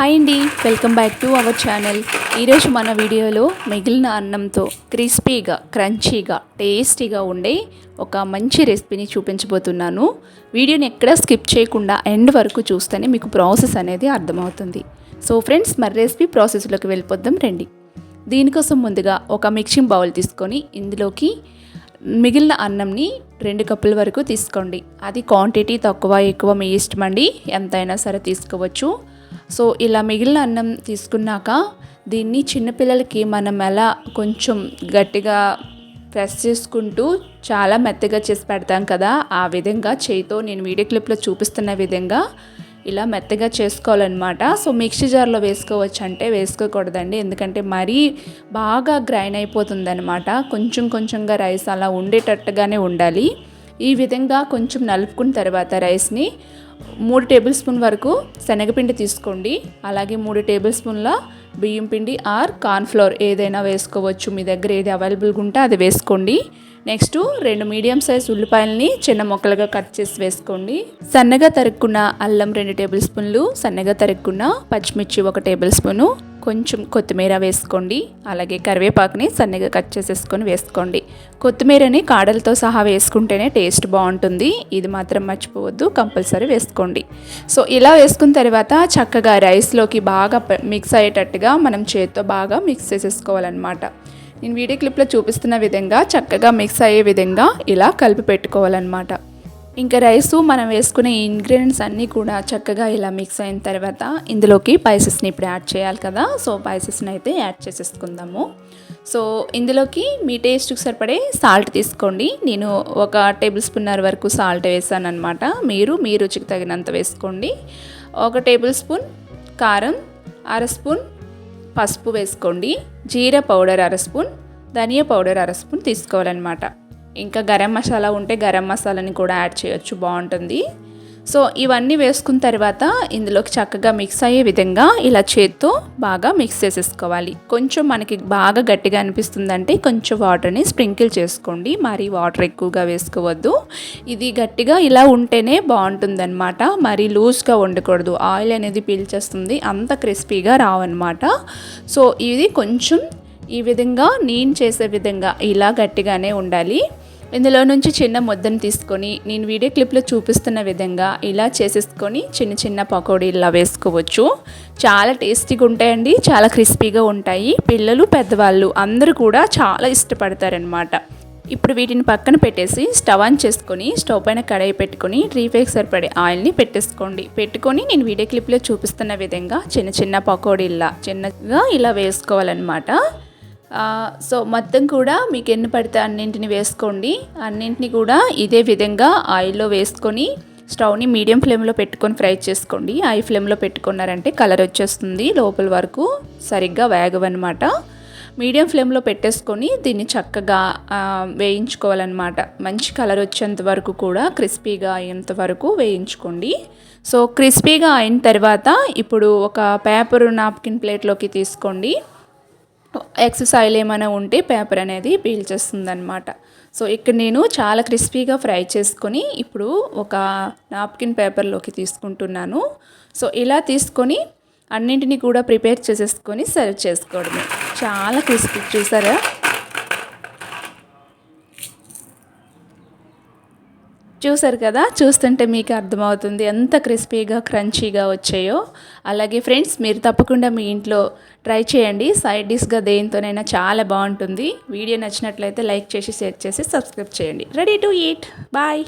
Hi అండి welcome back to our channel. ఈరోజు మన వీడియోలో మిగిలిన అన్నంతో క్రిస్పీగా క్రంచీగా టేస్టీగా ఉండే ఒక మంచి రెసిపీని చూపించబోతున్నాను. వీడియోని ఎక్కడ స్కిప్ చేయకుండా ఎండ్ వరకు చూస్తేనే మీకు ప్రాసెస్ అనేది అర్థమవుతుంది. సో ఫ్రెండ్స్ మరి రెసిపీ ప్రాసెస్లోకి వెళ్ళిపోద్దాం రండి. దీనికోసం ముందుగా ఒక మిక్సింగ్ బౌల్ తీసుకొని ఇందులోకి మిగిలిన అన్నంని రెండు కప్పుల వరకు తీసుకోండి. అది క్వాంటిటీ తక్కువ ఎక్కువ మీ ఇష్టం అండి. ఎంతైనా సరే తీసుకోవచ్చు. సో ఇలా మిగిలిన అన్నం తీసుకున్నాక దీన్ని చిన్నపిల్లలకి మనం ఎలా కొంచెం గట్టిగా ప్రెస్ చేసుకుంటూ చాలా మెత్తగా చేసి పెడతాం కదా ఆ విధంగా చేయితో నేను వీడియో క్లిప్లో చూపిస్తున్న విధంగా ఇలా మెత్తగా చేసుకోవాలన్నమాట. సో మిక్సీ జార్లో వేసుకోవచ్చు అంటే వేసుకోకూడదండి ఎందుకంటే మరీ బాగా గ్రైన్ అయిపోతుందన్నమాట. కొంచెం కొంచెంగా రైస్ అలా ఉండేటట్టుగానే ఉండాలి. ఈ విధంగా కొంచెం నలుపుకున్న తర్వాత రైస్ని మూడు టేబుల్ స్పూన్ వరకు శనగపిండి తీసుకోండి. అలాగే మూడు టేబుల్ స్పూన్ల బియ్యం పిండి ఆర్ కార్న్ఫ్లోర్ ఏదైనా వేసుకోవచ్చు. మీ దగ్గర ఏది అవైలబుల్గా ఉంటే అది వేసుకోండి. నెక్స్ట్ రెండు మీడియం సైజ్ ఉల్లిపాయలని చిన్న ముక్కలుగా కట్ చేసి వేసుకోండి. సన్నగా తరుక్కున్న అల్లం రెండు టేబుల్ స్పూన్లు సన్నగా తరుక్కున్న పచ్చిమిర్చి ఒక టేబుల్ స్పూను కొంచెం కొత్తిమీర వేసుకోండి. అలాగే కరివేపాకుని సన్నగా కట్ చేసేసుకొని వేసుకోండి. కొత్తిమీరని కాడలతో సహా వేసుకుంటేనే టేస్ట్ బాగుంటుంది. ఇది మాత్రం మర్చిపోవద్దు. కంపల్సరీ వేసుకోండి. సో ఇలా వేసుకున్న తర్వాత చక్కగా రైస్లోకి బాగా మిక్స్ అయ్యేటట్టుగా మనం చేతితో బాగా మిక్స్ చేసేసుకోవాలన్నమాట. నేను వీడియో క్లిప్లో చూపిస్తున్న విధంగా చక్కగా మిక్స్ అయ్యే విధంగా ఇలా కలిపి పెట్టుకోవాలన్నమాట. ఇంకా రైసు మనం వేసుకునే ఇంగ్రీడియంట్స్ అన్నీ కూడా చక్కగా ఇలా మిక్స్ అయిన తర్వాత ఇందులోకి పైసెస్ని ఇప్పుడు యాడ్ చేయాలి కదా. సో పైసెస్ని అయితే యాడ్ చేసేసుకుందాము. సో ఇందులోకి మీ టేస్ట్కి సరిపడే సాల్ట్ తీసుకోండి. నేను ఒక టేబుల్ స్పూన్నర వరకు సాల్ట్ వేసాను అనమాట మీరు మీ రుచికి తగినంత వేసుకోండి. ఒక టేబుల్ స్పూన్ కారం అర స్పూన్ పసుపు వేసుకోండి. జీర పౌడర్ అర స్పూన్ ధనియా పౌడర్ అర స్పూన్ తీసుకోవాలన్నమాట. ఇంకా గరం మసాలా ఉంటే గరం మసాలాని కూడా యాడ్ చేయొచ్చు బాగుంటుంది. సో ఇవన్నీ వేసుకున్న తర్వాత ఇందులోకి చక్కగా మిక్స్ అయ్యే విధంగా ఇలా చేత్తో బాగా మిక్స్ చేసేసుకోవాలి. కొంచెం మనకి బాగా గట్టిగా అనిపిస్తుందంటే కొంచెం వాటర్ని స్ప్రింకిల్ చేసుకోండి. మరి వాటర్ ఎక్కువగా వేసుకోవద్దు. ఇది గట్టిగా ఇలా ఉంటేనే బాగుంటుందన్నమాట. మరి లూజ్గా వండకూడదు. ఆయిల్ అనేది పీల్చేస్తుంది. అంత క్రిస్పీగా రావన్నమాట. సో ఇది కొంచెం ఈ విధంగా నేను చేసే విధంగా ఇలా గట్టిగానే ఉండాలి. ఇందులో నుంచి చిన్న ముద్దను తీసుకొని నేను వీడియో క్లిప్లో చూపిస్తున్న విధంగా ఇలా చేసేసుకొని చిన్న చిన్న పకోడీ ఇలా వేసుకోవచ్చు. చాలా టేస్టీగా ఉంటాయండి చాలా క్రిస్పీగా ఉంటాయి. పిల్లలు పెద్దవాళ్ళు అందరూ కూడా చాలా ఇష్టపడతారనమాట ఇప్పుడు వీటిని పక్కన పెట్టేసి స్టవ్ ఆన్ చేసుకొని స్టవ్ పైన కడాయి పెట్టుకొని రీఫేక్ సరిపడే ఆయిల్ని పెట్టేసుకోండి. పెట్టుకొని నేను వీడియో క్లిప్లో చూపిస్తున్న విధంగా చిన్న చిన్న పకోడీలా చిన్నగా ఇలా వేసుకోవాలన్నమాట. సో మొత్తం కూడా మీకు ఎన్ని పడితే అన్నింటిని వేసుకోండి. అన్నింటిని కూడా ఇదే విధంగా ఆయిల్లో వేసుకొని స్టవ్ని మీడియం ఫ్లేమ్లో పెట్టుకొని ఫ్రై చేసుకోండి. హై ఫ్లేమ్లో పెట్టుకున్నారంటే కలర్ వచ్చేస్తుంది లోపల వరకు సరిగ్గా వేగవన్నమాట. మీడియం ఫ్లేమ్లో పెట్టేసుకొని దీన్ని చక్కగా వేయించుకోవాలన్నమాట. మంచి కలర్ వచ్చేంత వరకు కూడా క్రిస్పీగా అయ్యేంత వరకు వేయించుకోండి. సో క్రిస్పీగా అయిన తర్వాత ఇప్పుడు ఒక పేపర్ నాప్కిన్ ప్లేట్లోకి తీసుకోండి. ఎక్సెస్ ఆయిల్ ఏమైనా ఉంటే పేపర్ అనేది పీల్చేస్తుంది అనమాట సో ఇక్కడ నేను చాలా క్రిస్పీగా ఫ్రై చేసుకొని ఇప్పుడు ఒక నాప్కిన్ పేపర్లోకి తీసుకుంటున్నాను. సో ఇలా తీసుకొని అన్నింటినీ కూడా ప్రిపేర్ చేసేసుకొని సర్వ్ చేసుకోవడమే. చాలా క్రిస్పీ చూసారా? చూసారు కదా? చూస్తుంటే మీకు అర్థమవుతుంది ఎంత క్రిస్పీగా క్రంచీగా వచ్చాయో. అలాగే ఫ్రెండ్స్ మీరు తప్పకుండా మీ ఇంట్లో ట్రై చేయండి. సైడ్ డిష్గా దేనితోనైనా చాలా బాగుంటుంది. వీడియో నచ్చినట్లయితే లైక్ చేసి షేర్ చేసి సబ్స్క్రైబ్ చేయండి. Ready to eat. బాయ్.